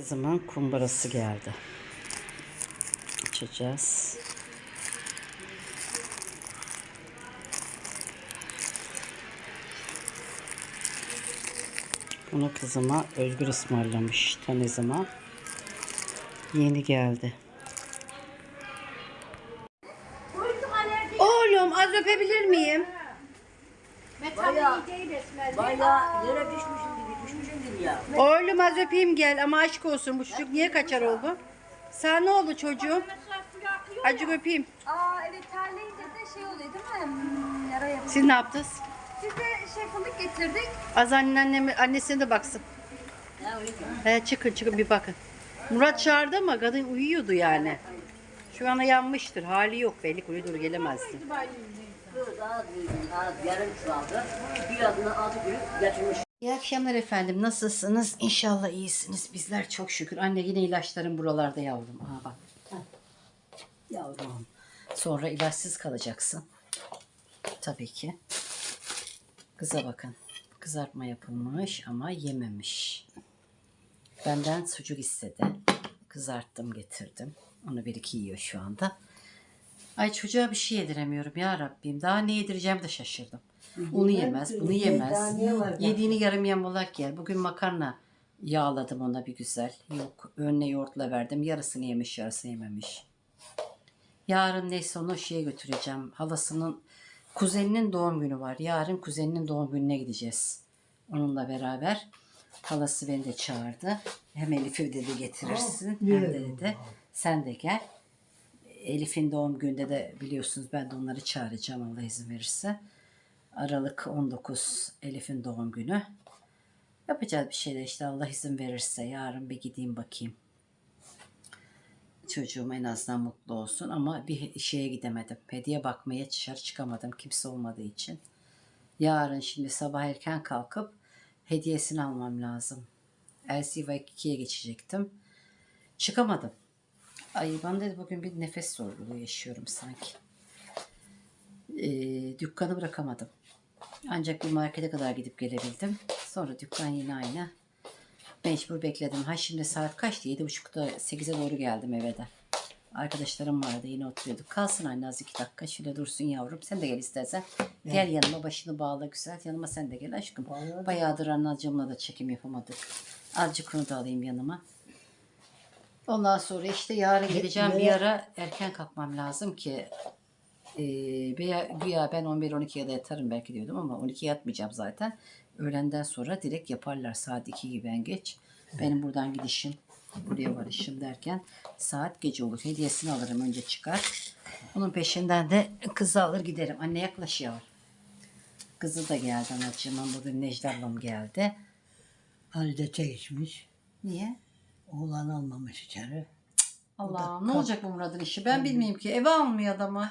Kızımın kumbarası geldi. Açacağız. Bunu kızıma Özgür ısmarlamış. Ta ne zaman? Yeni geldi. Oğlum az öpebilir miyim? Bayağı, bayağı yere düşmüşüm gibi ya. Oğlum az öpeyim gel ama aşk olsun bu çocuk niye kaçar oldu? Sana ne oldu çocuğum? Acık öpeyim. Aa evet terleyince de şey oluyor değil mi? Hmm, yara yapıyor. Siz ne yaptınız? Biz de şey fındık getirdik. Az anneme, annesine de baksın. Ya. He, çıkın çıkın bir bakın. Murat çağırdı ama kadın uyuyordu yani. Şu ana yanmıştır. Hali yok belli ki uyudur gelemezdi. Kız az yarım çoğaldı. Bir adına altı büyük getirmiş. İyi akşamlar efendim. Nasılsınız? İnşallah iyisiniz. Bizler çok şükür. Anne yine ilaçların buralarda yavrum. Aa bak. Yavrum. Sonra ilaçsız kalacaksın. Tabii ki. Kıza bakın. Kızartma yapılmış ama yememiş. Benden sucuk istedi. Kızarttım getirdim. Onu bir iki yiyor şu anda. Ay çocuğa bir şey yediremiyorum ya Rabbim. Daha ne yedireceğim de şaşırdım. Onu yemez, bunu yemez. Yediğini yarım yamalak yer. Bugün makarna yağladım ona bir güzel. Yok önüne yoğurtla verdim. Yarısını yemiş, yarısını yememiş. Yarın neyse onu şeye götüreceğim. Halasının kuzeninin doğum günü var. Yarın kuzeninin doğum gününe gideceğiz. Onunla beraber. Halası beni de çağırdı. Hem Elif'i dedi getirirsin. Hem de dedi sen de gel. Elif'in doğum gününde de biliyorsunuz ben de onları çağıracağım Allah izin verirse. Aralık 19 Elif'in doğum günü. Yapacağız bir şeyler işte Allah izin verirse. Yarın bir gideyim bakayım. Çocuğum en azından mutlu olsun ama bir şeye gidemedim. Hediye bakmaya dışarı çıkamadım kimse olmadığı için. Yarın şimdi sabah erken kalkıp hediyesini almam lazım. LCV 2'ye geçecektim. Çıkamadım. Ay ben de bugün bir nefes zorluğu yaşıyorum sanki. Ee, dükkanı bırakamadım. Ancak bir markete kadar gidip gelebildim. Sonra dükkan yine aynı. Mecbur bekledim. Ha şimdi saat kaçtı? Yedi buçukta sekize doğru geldim eve de. Arkadaşlarım vardı yine oturuyorduk. Kalsın anne az iki dakika. Şöyle dursun yavrum. Sen de gel istersen. Gel yanıma başını bağla güzel. Yanıma sen de gel aşkım. Bayağıdır anacığımla da çekim yapamadık. Azıcık onu da alayım yanıma. Ondan sonra işte yarın gideceğim bir ara erken kalkmam lazım ki e, veya güya ben 11-12'ye de yatarım belki diyordum ama 12 yatmayacağım zaten. Öğlenden sonra direkt yaparlar saat 2 gibi en geç. Benim buradan gidişim, buraya varışım derken saat gece olur. Hediyesini alırım önce çıkar. Onun peşinden de kızı alır giderim. Anne yaklaşıyor. Kızı da geldi anacığım. Bugün Necla ablam geldi. Halide çekişmiş. Niye? Oğlan almamış içeri. Allah ne olacak bu Murat'ın işi? Ben bilmeyeyim ki. Eve almıyor adamı.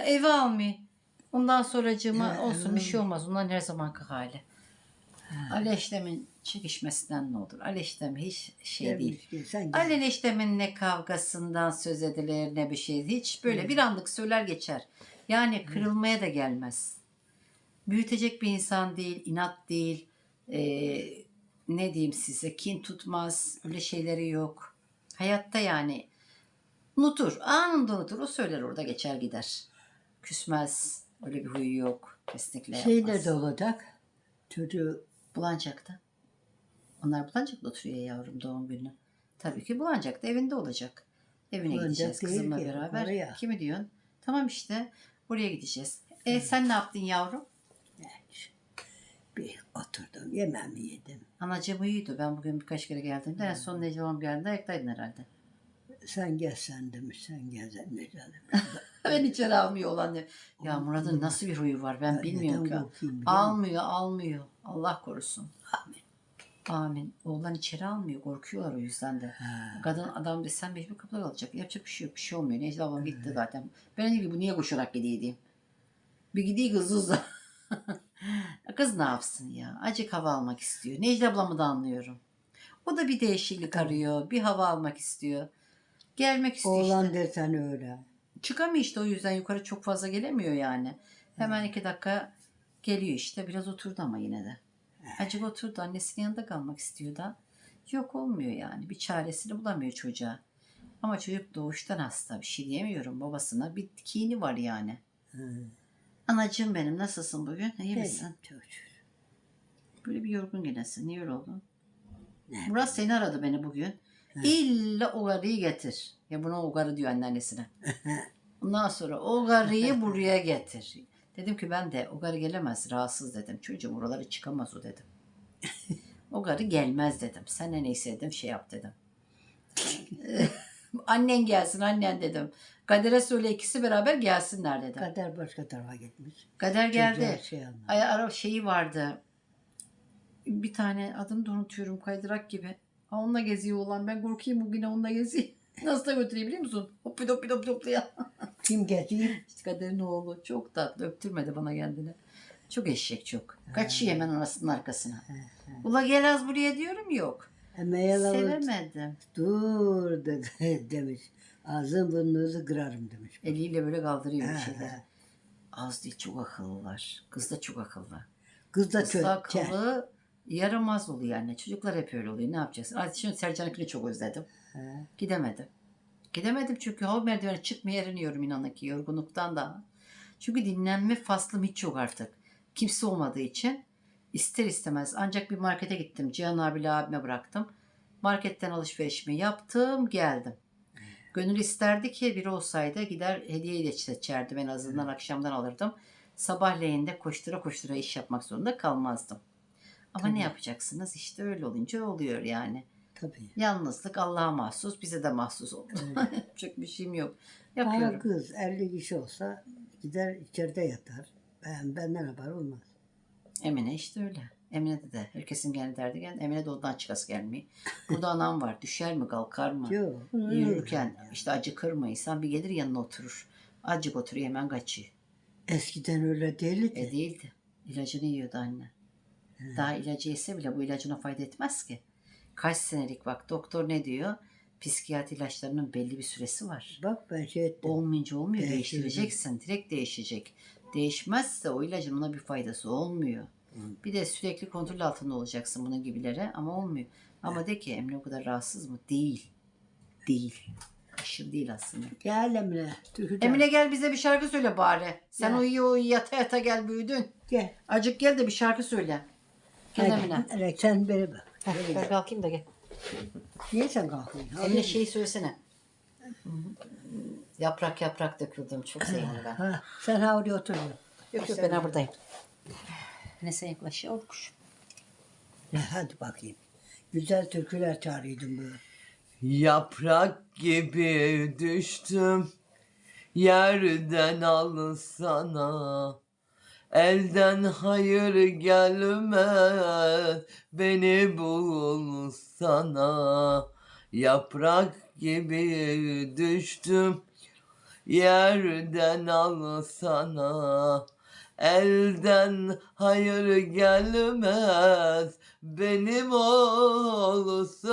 Eve almıyor. Ondan sonracığıma olsun bir şey olmaz. Onların her zamanki hali. Ali Eşlem'in çekişmesinden ne olur? Ali Eşlem hiç şey değil. Demiş ki, sen gel. Ali Eşlem'in ne kavgasından söz edilir ne bir şey. Hiç böyle bir anlık söyler geçer. Yani kırılmaya da gelmez. Büyütecek bir insan değil, inat değil. Ee, ne diyeyim size kin tutmaz. Öyle şeyleri yok. Hayatta yani unutur. Anında unutur. O söyler orada geçer gider. Küsmez. Öyle bir huyu yok. Kesinlikle Şey yapmaz. nerede olacak? Çocuğu Bulancak'ta. Onlar Bulancak'ta oturuyor yavrum doğum günü. Tabii ki Bulancak'ta evinde olacak. Evine Bulancak gideceğiz değil kızımla ki, beraber. oraya. Kimi diyorsun? Tamam işte oraya gideceğiz. E sen ne yaptın yavrum? bir oturdum. Yemeğimi yedim. Anacığım uyuyordu. Ben bugün birkaç kere geldiğimde en son Necla'm geldiğinde ayaktaydın herhalde. Sen gel sen demiş. Sen gel sen ne. Ben içeri almıyor olan diyor. Ya Murat'ın nasıl bir huyu var ben Ben bilmiyorum ki. Almıyor almıyor. Allah korusun. Amin. Amin. Oğlan içeri almıyor. Korkuyorlar o yüzden de. Kadın adam desem mecbur kapıda kalacak. Yapacak bir şey yok. Bir şey olmuyor. Necla ablam gitti zaten. Ben dedim ki bu niye koşarak gideydi? Bir gideyim hızlı hızlı. Kız ne yapsın ya? Acık hava almak istiyor. Necla ablamı da anlıyorum. O da bir değişiklik arıyor. Bir hava almak istiyor. Gelmek istiyor işte. Oğlan desen öyle. Çıkamıyor işte o yüzden yukarı çok fazla gelemiyor yani. Hemen iki dakika geliyor işte. Biraz oturdu ama yine de. Acık oturdu. Annesinin yanında kalmak istiyor da. Yok olmuyor yani. Bir çaresini bulamıyor çocuğa. Ama çocuk doğuştan hasta. Bir şey diyemiyorum babasına. Bir kini var yani. Anacığım benim nasılsın bugün? İyi misin? Şükür. Böyle bir yorgun ginesin. Niye öyle oldun? Ne? Murat seni aradı beni bugün. İlla o garıyı getir. Ya buna o garı diyor anneannesine. Ondan sonra o garıyı buraya getir. Dedim ki ben de o garı gelemez rahatsız dedim. Çocuğum oralara çıkamaz o dedim. o garı gelmez dedim. Sen ne neyse dedim şey yap dedim. Annen gelsin annen dedim. Kader'e söyle ikisi beraber gelsinler dedim. Kader başka tarafa gitmiş. Kader geldi. Şey. Ay ara şeyi vardı. Bir tane adını da unutuyorum kaydırak gibi. Ha, onunla geziyor olan. Ben korkayım bugüne onunla gezeyim. Nasıl da götüreyim biliyor musun? Hoppi hoppi hoppi hoppi ya. Kim geziyor? İşte Kader'in oğlu. Çok tatlı. Öptürmedi bana kendini. Çok eşek çok. Kaçıyor hemen anasının arkasına. Ula gel az buraya diyorum yok. Sevemedim. dur de, demiş. Ağzın burnunuzu kırarım demiş. Eliyle böyle kaldırıyor bir he. Az değil çok akıllılar. Kız da çok akıllı. Kız da Kız çö- da çe- akıllı. Yaramaz oluyor anne. Çocuklar hep öyle oluyor. Ne yapacaksın? Ay, şimdi Sercan'ınkini çok özledim. He. Gidemedim. Gidemedim çünkü o merdivene çıkmaya eriniyorum inanın ki yorgunluktan da. Çünkü dinlenme faslım hiç yok artık. Kimse olmadığı için ister istemez ancak bir markete gittim. Cihan abiyle abime bıraktım. Marketten alışverişimi yaptım geldim. Gönül isterdi ki biri olsaydı gider hediyeyle seçerdim en azından akşamdan alırdım. Sabahleyin de koştura koştura iş yapmak zorunda kalmazdım. Ama ne Tabii. yapacaksınız işte öyle olunca oluyor yani. Tabii. Yalnızlık Allah'a mahsus, bize de mahsus oldu. Yapacak bir şeyim yok. Yapıyorum. kız 50 kişi olsa gider içeride yatar. Ben, benden haber olmaz. Emine işte öyle. Emine'de de herkesin kendi derdi gel. Emine de odan çıkası gelmiyor. Burada anam var. Düşer mi kalkar mı? Yok. Yürürken işte acıkır mı insan bir gelir yanına oturur. Acık oturuyor hemen kaçıyor. Eskiden öyle değildi. E değildi. İlacını yiyordu anne. Daha ilacı yese bile bu ilacına fayda etmez ki. Kaç senelik bak doktor ne diyor? Psikiyatri ilaçlarının belli bir süresi var. Bak ben şey ettim. Olmayınca olmuyor. Değiştirecek. Değiştireceksin. Direkt değişecek. Değişmezse o ilacın ona bir faydası olmuyor. Bir de sürekli kontrol altında olacaksın bunun gibilere ama olmuyor. Ama de ki Emre o kadar rahatsız mı? Değil. Değil. Aşırı değil aslında. Gel Emine. Türküden. Emine gel bize bir şarkı söyle bari. Sen Gel. uyuyor yata yata gel büyüdün. Gel. Acık gel de bir şarkı söyle. Gel Hadi, Emine. Evet, sen beri bak. Ben kalkayım da gel. Niye sen kalkıyorsun? Emine şeyi söylesene. Yaprak yaprak döküldüm. Çok seviyorum ben. Ha, sen ha oraya oturuyorsun. Yok yok ben ha buradayım. Ne sen yaklaş yavru kuş. Ya, hadi bakayım. Güzel türküler çağırıyordum böyle. Yaprak gibi düştüm yerden alsana Elden hayır gelmez beni bulsana. Yaprak gibi düştüm yerden alsana. Elden hayır gelmez benim olsana.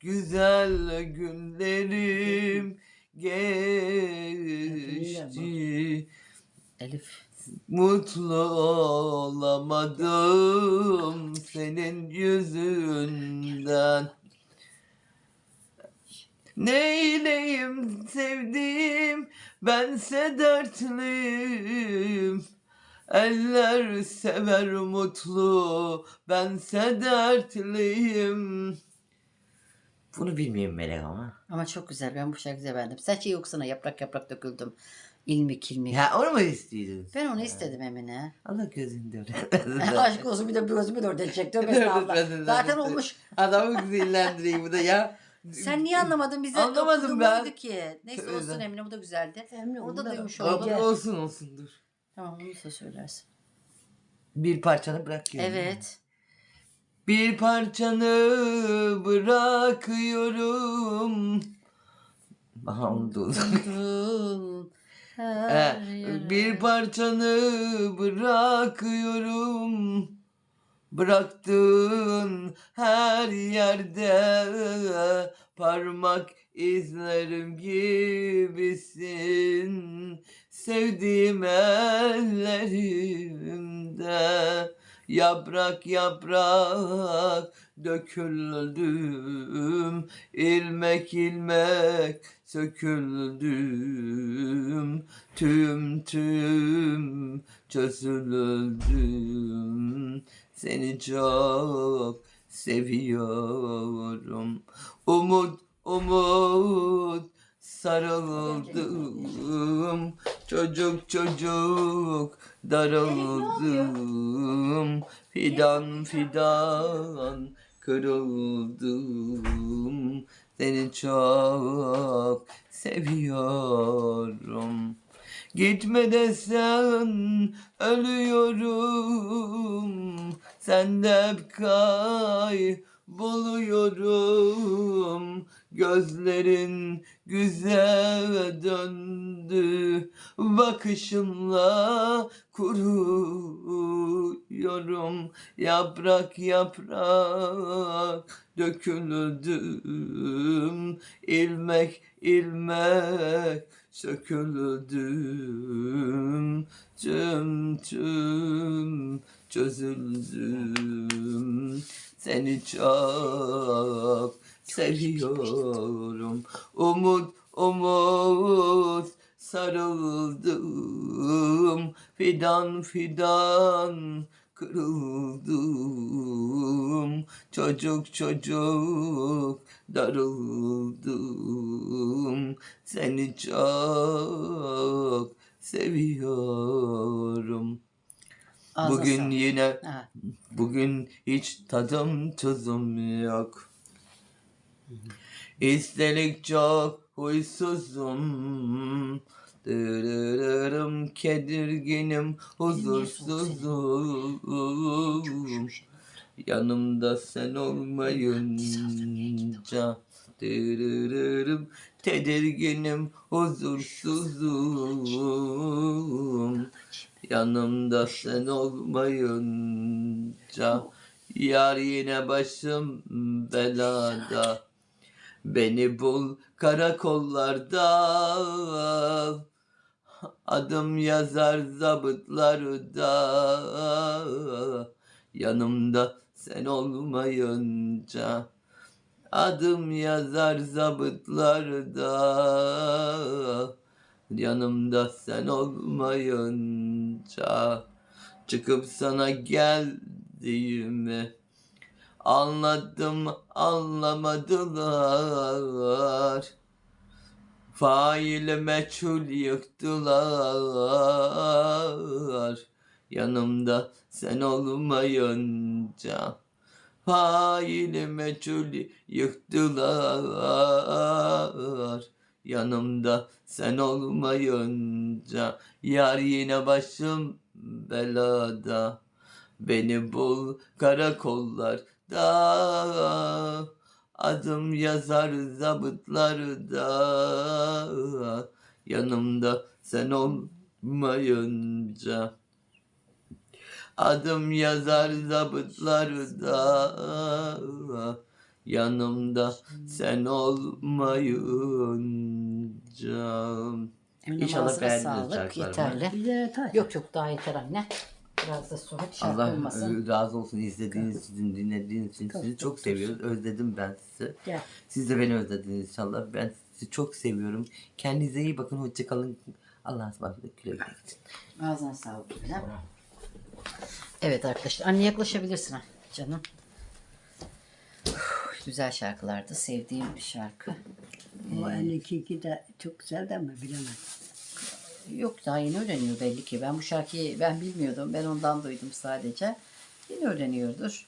Güzel günlerim geçti Elif. Mutlu olamadım senin yüzünden Neyleyim sevdiğim bense dertliyim Eller sever mutlu bense dertliyim Bunu bilmiyorum Melek ama. Ama çok güzel. Ben bu şarkıyı beğendim. Sen şey yoksana yaprak yaprak döküldüm. İlmik ilmik. Ya onu mu istiyordun? Ben onu istedim Emine. Allah gözünde Aşk olsun bir de gözümü de orada çekti. Tövbe Estağfurullah. Zaten olmuş. Adamı sinirlendireyim bu da ya. Sen niye anlamadın? Bize Anlamadım ben. ki. Neyse Tövbe. olsun Emine bu da güzeldi. Emine, Orada onu da- duymuş oldum. olsun, olsun dur. Tamam onu da söylersin. Bir parçanı bırakıyorum. Evet. Bir parçanı bırakıyorum. Aha onu da Dul her bir parçanı bırakıyorum. Bıraktığın her yerde Parmak izlerim gibisin. Sevdiğim ellerimde Yaprak yaprak döküldüm ilmek ilmek söküldüm tüm tüm çözüldüm seni çok seviyorum. Umut umut sarıldım. Çocuk çocuk darıldım. Fidan fidan kırıldım. Seni çok seviyorum. Gitme desen ölüyorum. Sende hep kayboluyorum Gözlerin güzel döndü. Bakışınla kuruyorum. Yaprak yaprak döküldüm ilmek ilmek söküldüm tüm tüm çözüldüm. Seni çok seviyorum. Umut umut sarıldım. Fidan fidan kırıldım. Çocuk çocuk darıldım. Seni çok seviyorum Ağzına bugün sağlık. yine Ha, Bugün hiç tadım tuzum yok. İstelik çok huysuzum. Dırırırım kedirginim huzursuzum. Yanımda sen olmayınca dırırırım tedirginim huzursuzum. Yanımda sen olmayınca Yar yine başım belada. Beni bul karakollarda. Adım yazar zabıtlarda. Yanımda sen olmayınca Adım yazar zabıtlarda. Yanımda sen olmayınca Çıkıp sana geldiğimi Anladım anlamadılar. Faili meçhul yıktılar. Yanımda sen olmayınca Faili meçhul yıktılar Yanımda sen olmayınca Yar yine başım belada. Beni bul karakollarda Adım yazar zabıtlarda Yanımda sen olmayınca Adım yazar zabıtlarda Yanımda sen olmayınca Emine İnşallah ağzına beğendiniz sağlık. şarkılarımı. Yeterli. Taş. Yok yok daha yeter anne. Biraz da su. Hadi şarkı Allah olmasın. e, razı olsun izlediğiniz için, dinlediğiniz için sizi çok seviyoruz. Özledim ben sizi. Gel. Siz de beni özlediniz inşallah. Ben sizi çok seviyorum. Kendinize iyi bakın. Hoşçakalın. Allah'a ısmarladık. Güle güle. Ağzına sağlık. Emine. Evet arkadaşlar. Anne yaklaşabilirsin ha, canım. Güzel şarkılardı. Sevdiğim bir şarkı. O 52 de çok güzel de mi bilemem. Yok daha yeni öğreniyor belli ki. Ben bu şarkıyı ben bilmiyordum. Ben ondan duydum sadece. Yeni öğreniyordur.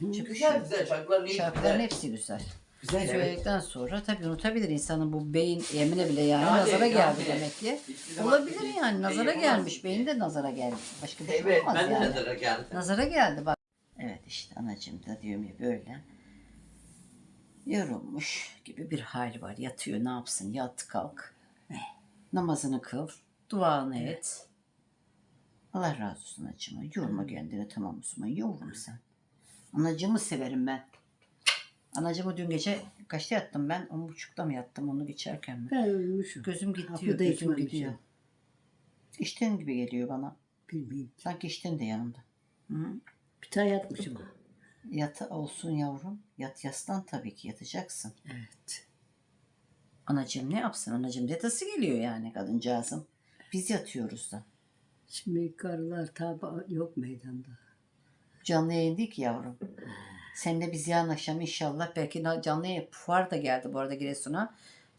Çünkü Güzel güzel şarkılar. şarkıların hepsi güzel. Güzel evet. Söyledikten sonra tabii unutabilir insanın bu beyin Emine bile yani, Yani, nazara geldi yani. demek ki. Hiçbir zaman Olabilir yani nazara yapamaz gelmiş. ki. Beyin de nazara geldi. Başka bir şey Evet olmaz ben de yani. nazara geldim. Nazara geldi bak. Evet işte anacığım da diyorum ya böyle. Yorulmuş gibi bir hali var. Yatıyor ne yapsın yat kalk. Namazını kıl. Duanı et. Allah razı olsun anacığıma. Yorma kendini tamam Müslüman. Yorma sen. Anacığımı severim ben. Anacığımı dün gece kaçta yattım ben? On buçukta mı yattım onu geçerken mi? Ben ölmüşüm. Gözüm gidiyor, gözüm içmemişim. gidiyor. İşten gibi geliyor bana. Bilmiyorum. Sanki işten de yanımda. -hı. Bir tane yatmışım. Yata olsun yavrum. Yat yaslan tabii ki yatacaksın. Evet. Anacığım ne yapsın? Anacığım yatası geliyor yani kadıncağızım. Biz yatıyoruz da. Şimdi karılar tabi yok meydanda. Canlı yayın değil ki yavrum. Seninle biz yarın akşam inşallah belki canlı yayın fuar da geldi bu arada Giresun'a.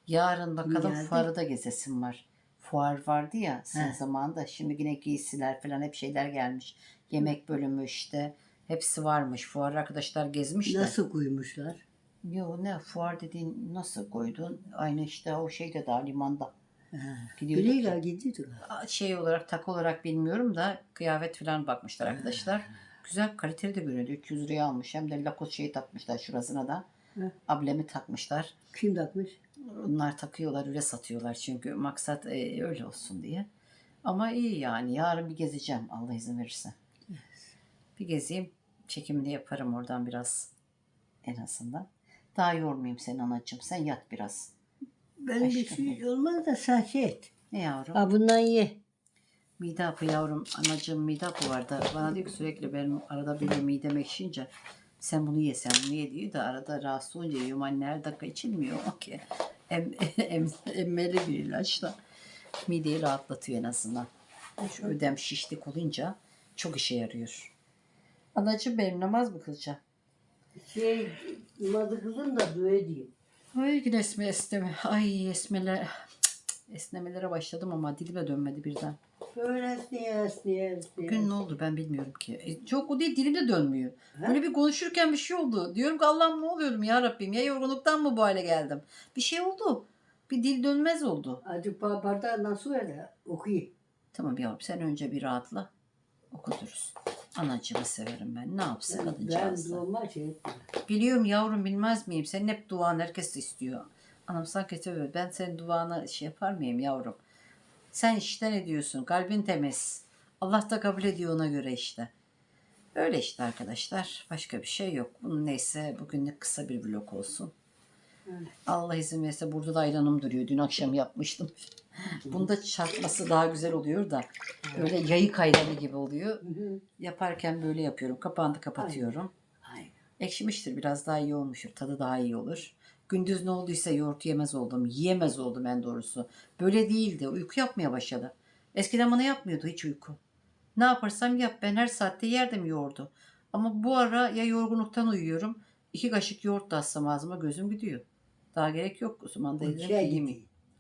Yarın bakalım Geldi. fuarı da gezesim var. Fuar vardı ya sen He. zamanında. Şimdi yine giysiler falan hep şeyler gelmiş. Yemek bölümü işte. Hepsi varmış. Fuar arkadaşlar gezmiş de. Nasıl koymuşlar? Yo ne fuar dediğin nasıl koydun? Aynı işte o şeyde daha limanda. Gidiyorduk gidiyorduk. Şey olarak tak olarak bilmiyorum da kıyafet falan bakmışlar arkadaşlar. Güzel kaliteli de görünüyordu. 300 liraya almış. Hem de lakos şeyi takmışlar şurasına da. Hı. Ablemi takmışlar. Kim takmış? Onlar takıyorlar öyle satıyorlar çünkü maksat e, öyle olsun diye. Ama iyi yani yarın bir gezeceğim Allah izin verirse. Bir gezeyim çekimini yaparım oradan biraz en azından. Daha yormayayım seni anacığım sen yat biraz. Ben bir Aşkım. şey olmaz da sen şey. Ne yavrum? Ha bundan ye. Mide hapı yavrum anacığım mide hapı vardı. Bana diyor ki sürekli benim arada böyle midem ekşince sen bunu ye sen bunu ye diyor da arada rahatsız olunca yiyorum. Anne her dakika içilmiyor o ki. Em, em, emmeli bir ilaç da mideyi rahatlatıyor en azından. Şu ödem şişlik olunca çok işe yarıyor. Anacığım benim namaz mı kılacağım? Şey namazı kılın da dua edeyim. Ay yine esme esneme. Ay esmeler. Esnemelere başladım ama dilime dönmedi birden. Böyle esniye esniye esniye. Bugün ne oldu ben bilmiyorum ki. E, çok o değil dilimde dönmüyor. Böyle bir konuşurken bir şey oldu. Diyorum ki Allah'ım ne oluyorum ya Rabbim ya yorgunluktan mı bu hale geldim? Bir şey oldu. Bir dil dönmez oldu. Azıcık ba- bardağı nasıl öyle okuyayım. Tamam yavrum sen önce bir rahatla. Okuturuz. Anacığımı severim ben. Ne yapsın Ben, ben kadıncağız da. doğma şey ettim. Biliyorum yavrum bilmez miyim? Senin hep duan herkes istiyor. Anam sanki seviyor. Ben senin duana şey yapar mıyım yavrum? Sen işten ediyorsun. Kalbin temiz. Allah da kabul ediyor ona göre işte. Öyle işte arkadaşlar. Başka bir şey yok. Bunun neyse bugünlük kısa bir vlog olsun. Allah izin verirse burada da ayranım duruyor. Dün akşam yapmıştım. Bunda çarpması daha güzel oluyor da. Öyle yayık ayranı gibi oluyor. Yaparken böyle yapıyorum. Kapağını kapatıyorum. Ekşimiştir. Biraz daha iyi olmuştur. Tadı daha iyi olur. Gündüz ne olduysa yoğurt yemez oldum. Yiyemez oldum en doğrusu. Böyle değildi. Uyku yapmaya başladı. Eskiden bana yapmıyordu hiç uyku. Ne yaparsam yap. Ben her saatte yerdim yoğurdu. Ama bu ara ya yorgunluktan uyuyorum. iki kaşık yoğurt da atsam ağzıma gözüm gidiyor. Daha gerek yok. O zaman da dedim ki Uykuya gidiyor.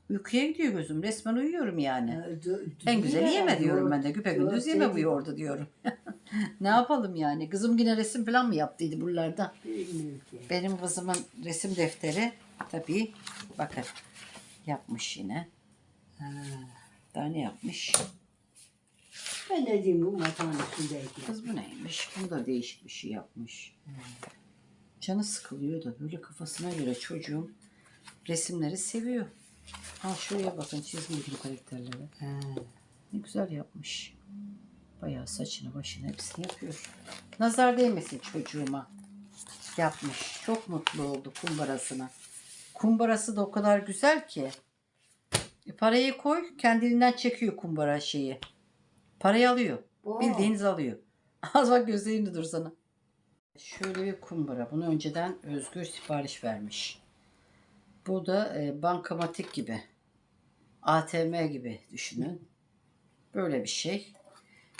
Uykuya gidiyor gözüm. Resmen uyuyorum yani. Du- En güzeli ya, yeme diyorum yoğurt- ben de. Güpe gündüz yeme bu yoğurdu diyorum. ne yapalım yani? Kızım yine resim falan mı yaptıydı buralarda? Benim kızımın resim defteri tabii bakın yapmış yine. Ha. Daha ne yapmış? Ben ne diyeyim bu masanın üstündeydi. Kız bu neymiş? Bu da değişik bir şey yapmış. Canı sıkılıyor da böyle kafasına göre çocuğum resimleri seviyor. Ha şuraya bakın gibi karakterleri. Ha. Ne güzel yapmış. Bayağı saçını başını hepsini yapıyor. Nazar değmesin çocuğuma. Yapmış. Çok mutlu oldu kumbarasına. Kumbarası da o kadar güzel ki. E, parayı koy kendiliğinden çekiyor kumbara şeyi. Parayı alıyor. Oo. Bildiğiniz alıyor. Az bak gözlerinde dur sana. Şöyle bir kumbara. Bunu önceden Özgür sipariş vermiş. Bu da e, bankamatik gibi. ATM gibi düşünün. Böyle bir şey.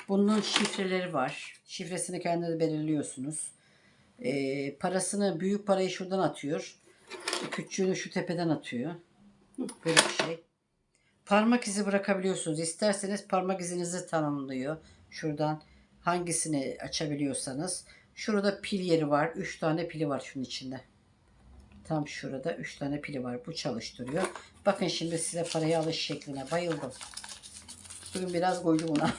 Bunun şifreleri var. Şifresini kendiniz belirliyorsunuz. E, parasını, büyük parayı şuradan atıyor. Küçüğünü şu tepeden atıyor. Böyle bir şey. Parmak izi bırakabiliyorsunuz. İsterseniz parmak izinizi tanımlıyor. Şuradan hangisini açabiliyorsanız. Şurada pil yeri var. 3 tane pili var şunun içinde. Tam şurada 3 tane pili var. Bu çalıştırıyor. Bakın şimdi size parayı alış şekline bayıldım. Bugün biraz koydum buna.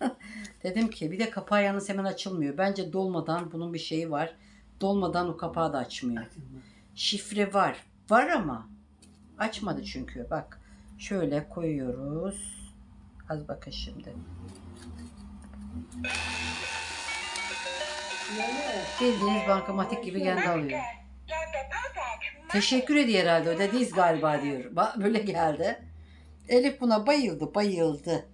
Dedim ki bir de kapağı yalnız hemen açılmıyor. Bence dolmadan bunun bir şeyi var. Dolmadan o kapağı da açmıyor. Şifre var. Var ama açmadı çünkü. Bak şöyle koyuyoruz. Az bakın şimdi. Bildiğiniz bankamatik gibi kendi alıyor. Teşekkür ediyor herhalde ödediyiz galiba diyor. Ba- Böyle geldi. Elif buna bayıldı bayıldı.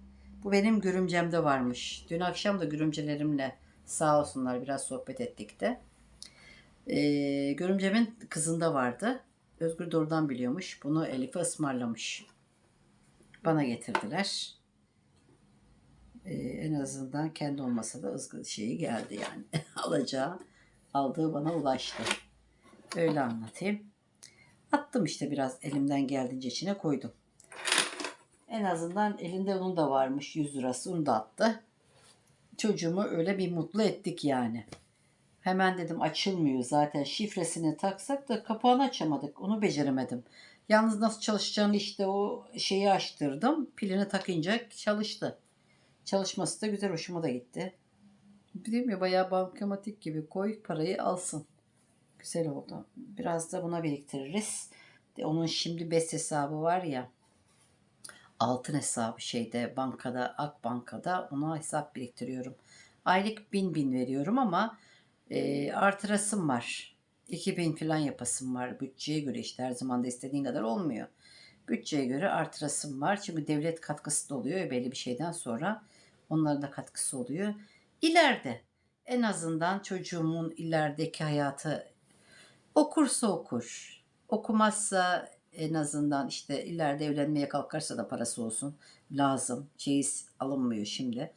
Bu benim görümcemde varmış. Dün akşam da görümcelerimle sağ olsunlar biraz sohbet ettik de. Ee, görümcemin kızında vardı. Özgür doğrudan biliyormuş. Bunu Elif'e ısmarlamış. Bana getirdiler. Ee, en azından kendi olmasa da şeyi geldi yani. Alacağı, aldığı bana ulaştı. Öyle anlatayım. Attım işte biraz elimden geldiğince içine koydum. En azından elinde onun da varmış 100 lirası onu da attı. Çocuğumu öyle bir mutlu ettik yani. Hemen dedim açılmıyor zaten şifresini taksak da kapağını açamadık. Onu beceremedim. Yalnız nasıl çalışacağını işte o şeyi açtırdım. Pilini takınca çalıştı. Çalışması da güzel hoşuma da gitti. Değil mi? Bayağı bankamatik gibi koy parayı alsın. Güzel oldu. Biraz da buna biriktiririz. De onun şimdi BES hesabı var ya. Altın hesabı şeyde bankada Akbanka'da ona hesap biriktiriyorum. Aylık bin bin veriyorum ama e, artırasım var. 2000 falan yapasım var. Bütçeye göre işte her zaman da istediğin kadar olmuyor. Bütçeye göre artırasım var. Çünkü devlet katkısı da oluyor belli bir şeyden sonra. Onların da katkısı oluyor. İleride en azından çocuğumun ilerideki hayatı okursa okur. Okumazsa en azından işte ileride evlenmeye kalkarsa da parası olsun. Lazım. Çeyiz alınmıyor şimdi.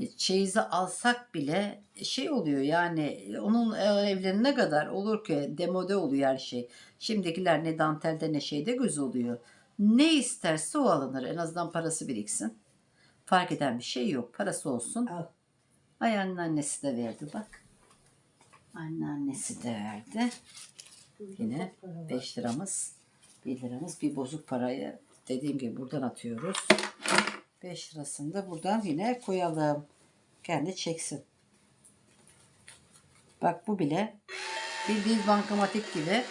E, Çeyizi alsak bile şey oluyor yani onun e, evlenene kadar olur ki demode oluyor her şey. Şimdikiler ne dantelde ne şeyde göz oluyor. Ne isterse o alınır. En azından parası biriksin. Fark eden bir şey yok. Parası olsun. Al. Ay anneannesi de verdi bak. Anneannesi de verdi. Yine 5 liramız, 1 liramız bir bozuk parayı dediğim gibi buradan atıyoruz. 5 lirasını da buradan yine koyalım. Kendi çeksin. Bak bu bile bildiğiniz bankamatik gibi.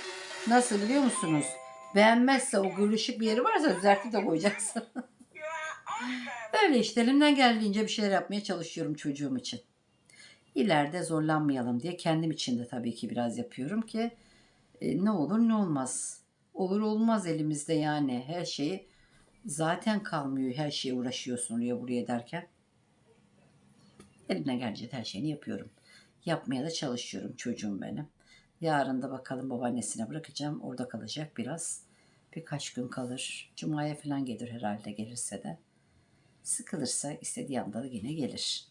Nasıl biliyor musunuz? Beğenmezse o gülüşük bir yeri varsa düzeltip de koyacaksın. Öyle işte elimden geldiğince bir şeyler yapmaya çalışıyorum çocuğum için. İleride zorlanmayalım diye kendim için de tabii ki biraz yapıyorum ki e, ne olur ne olmaz. Olur olmaz elimizde yani her şeyi zaten kalmıyor her şeye uğraşıyorsun oraya buraya derken. Elimden gelince her şeyini yapıyorum. Yapmaya da çalışıyorum çocuğum benim. Yarın da bakalım babaannesine bırakacağım. Orada kalacak biraz. Birkaç gün kalır. Cuma'ya falan gelir herhalde gelirse de. Sıkılırsa istediği anda da yine gelir.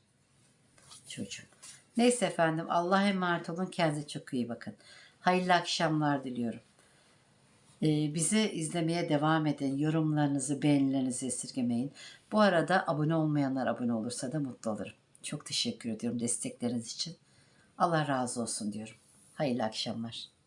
Çocuğum. Neyse efendim Allah'a emanet olun. Kendinize çok iyi bakın. Hayırlı akşamlar diliyorum. Ee, bizi izlemeye devam edin. Yorumlarınızı, beğenilerinizi esirgemeyin. Bu arada abone olmayanlar abone olursa da mutlu olurum. Çok teşekkür ediyorum destekleriniz için. Allah razı olsun diyorum. Hayırlı akşamlar.